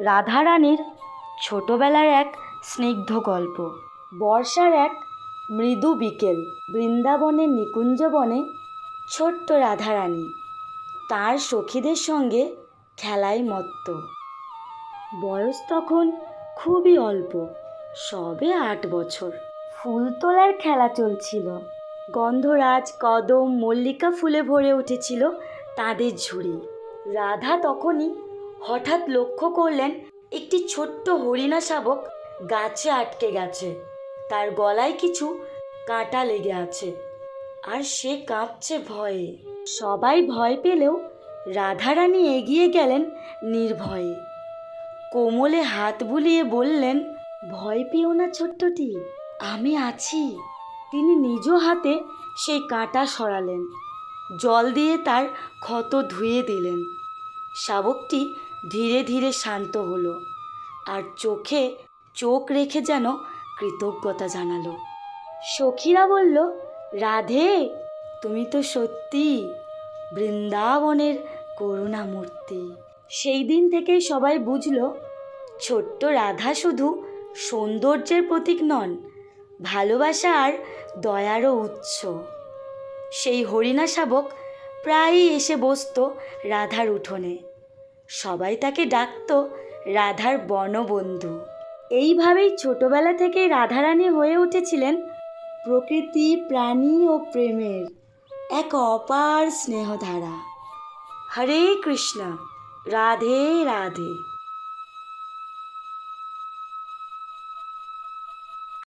রাধারানীর ছোটবেলার এক স্নিগ্ধ গল্প। বর্ষার এক মৃদু বিকেল, বৃন্দাবনের নিকুঞ্জবনে ছোট্ট রাধারানী তার সখীদের সঙ্গে খেলায় মত্ত। বয়স তখন খুবই অল্প, সবে আট বছর। ফুল তোলার খেলা চলছিল। গন্ধরাজ, কদম, মল্লিকা ফুলে ভরে উঠেছিল তাদের ঝুড়ি। রাধা তখনই হঠাৎ লক্ষ্য করলেন একটি ছোট্ট হরিণা শাবক গাছে আটকে গেছে। তার গলায় কিছু কাঁটা লেগে আছে আর সে কাঁপছে ভয়ে। সবাই ভয় পেলেও রাধারানী এগিয়ে গেলেন নির্ভয়ে। কোমলে হাত বুলিয়ে বললেন, ভয় পেও না ছোট্টটি, আমি আছি। তিনি নিজ হাতে সেই কাঁটা সরালেন। জল দিয়ে তার ক্ষত ধুয়ে দিলেন। শাবকটি ধীরে ধীরে শান্ত হলো আর চোখে চোখ রেখে যেন কৃতজ্ঞতা জানালো। সখীরা বলল, রাধে, তুমি তো সত্যি বৃন্দাবনের করুণামূর্তি। সেই দিন থেকেই সবাই বুঝল, ছোট্ট রাধা শুধু সৌন্দর্যের প্রতীক নন, ভালোবাসা আর দয়ারও উৎস। সেই হরিণা শাবক প্রায়ই এসে বসতো রাধার উঠোনে। সবাই তাকে ডাকত রাধার বনবন্ধু। এইভাবেই ছোটবেলা থেকে রাধারানী হয়ে উঠেছিলেন প্রকৃতি, প্রাণী ও প্রেমের এক অপার স্নেহধারা। হরে কৃষ্ণ, রাধে রাধে।